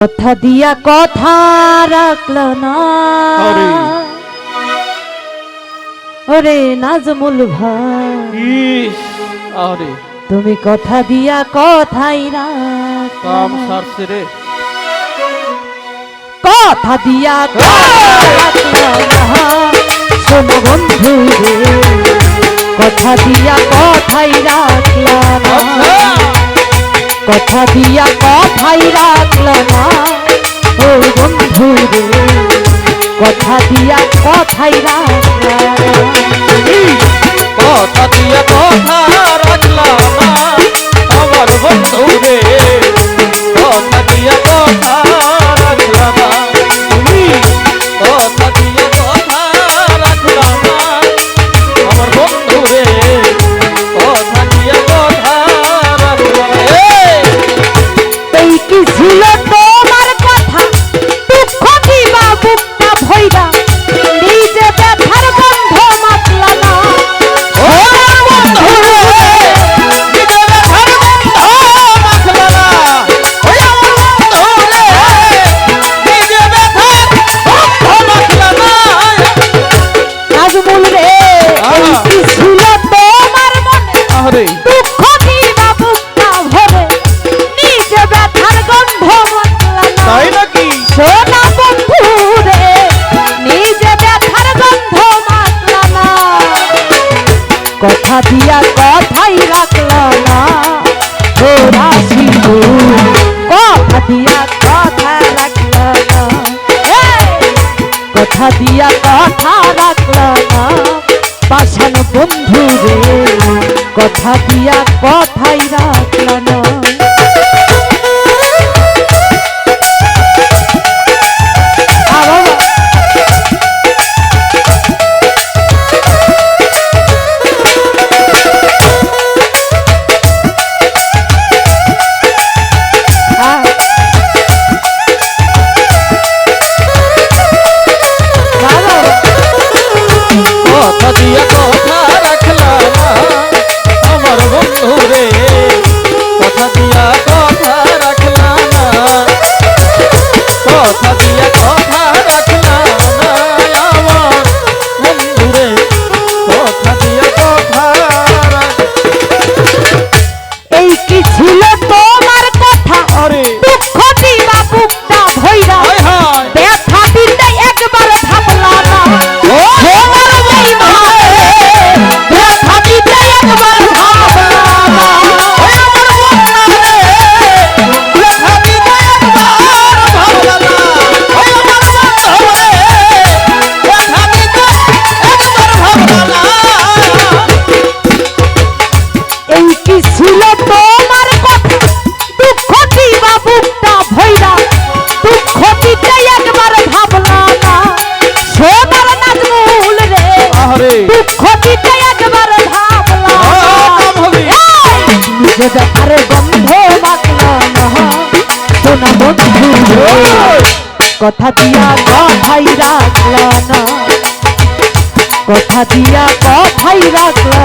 কথা দিয়া কথা রাখল না। ওরে নাজমুল ভাই। আরে। তুমি কথা দিয়া কথাই রাখ কাম সারছে রে। কথা দিয়া কথা শোনো বন্ধু রে কথা দিয়া কথাই রাখল না। কথা দিয়া কথাই রাখল না। ও বন্ধু রে, কথা দিয়া কথাই রাখল কথা দিয়া কথা রাখলাম না। আমার বন্ধু রে দিয়া কথাই রাখল না ও রাশিদু কথা দিয়া কথা রাখল না! কথা দিয়া কথা রাখল না পাশান বন্ধু রে কথা দিয়া কথাই রে বুকটা ভইরা দুঃখ দিতে একবার ভাবলা না। সোনার নাজমুল রে দুঃখ দিতে একবার ভাবলা! নিজে দেখার গন্ধ মাখলা না। সোনা বন্ধু কথা দিয়া কথাই রাখলা না। কথা দিয়া কথাই রাখলা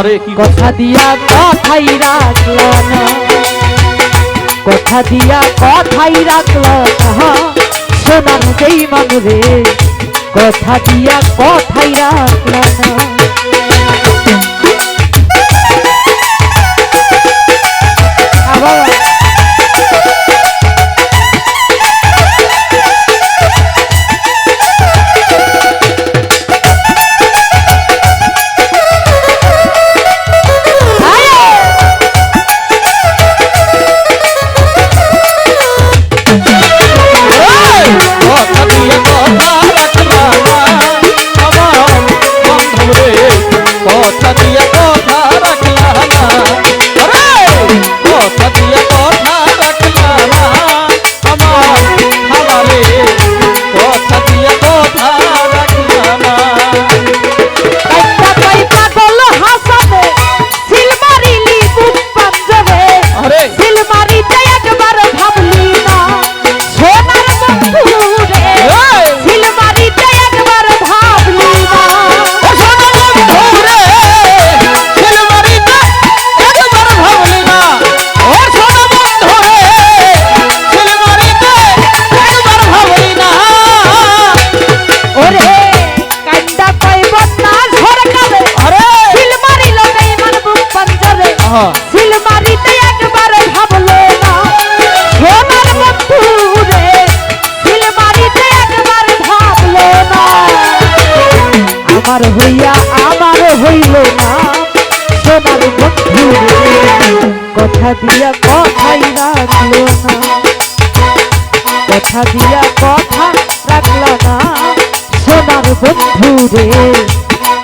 কি কথা দিয়া কথাই রাখল না। কথা দিয়া কথাই রাখল তাহা সোনার যেই মানুরে কথা দিয়া কথাই রাখল না। দিয়া কথাই রাখলো না কথা দিয়া কথা রাখলো না সোনার বন্ধু রে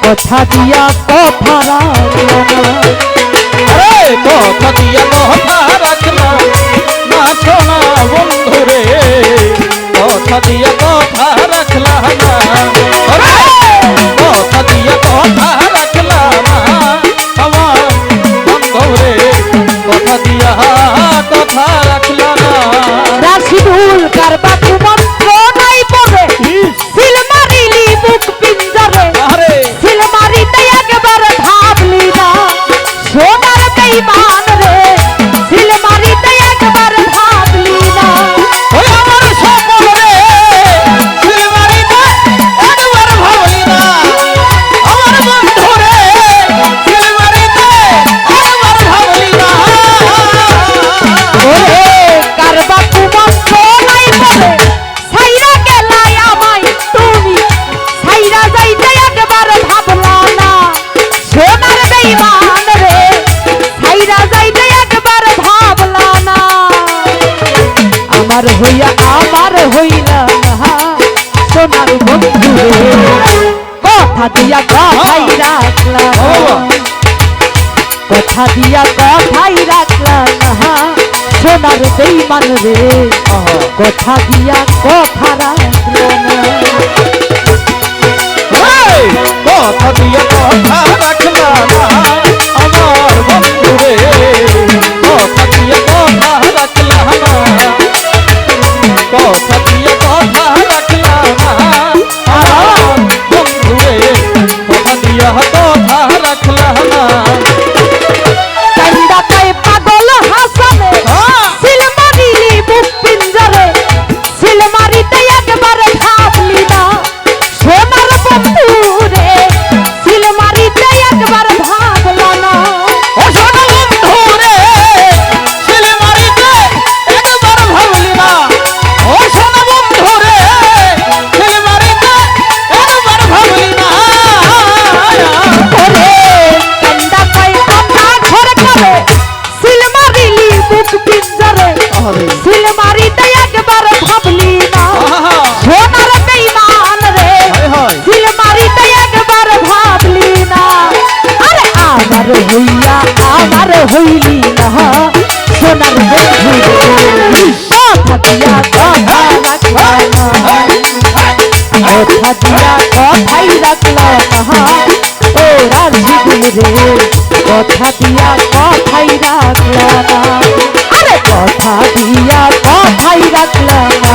কথা দিয়া কথা রাখলো না আরে কথা দিয়া কথা রাখলো না সোনা বন্ধু রে কথা দিয়া কথা রাখলো না আরে কথা দিয়া কথা হইয়া আমার হইলা না। সোনার বন্ধু, কথা দিয়া কথাই রাখলাম। কথা দিয়া কথাই রাখলাম। না সোনার বেইমান রে, কথা দিয়া কথা রাখলাম। কথা দিয়া কথা কথা দিয়া কথাই রাখল না ওরা জীবন রে কথা দিয়া কথাই রাখল না আরে কথা দিয়া কথাই রাখল না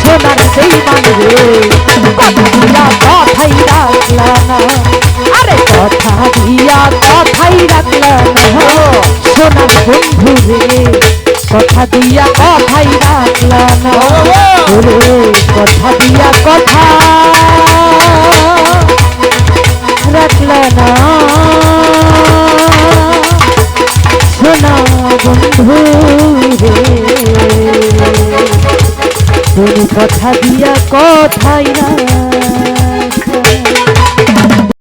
সোনার সেই মান রে কথা দিয়া কথা পাইরা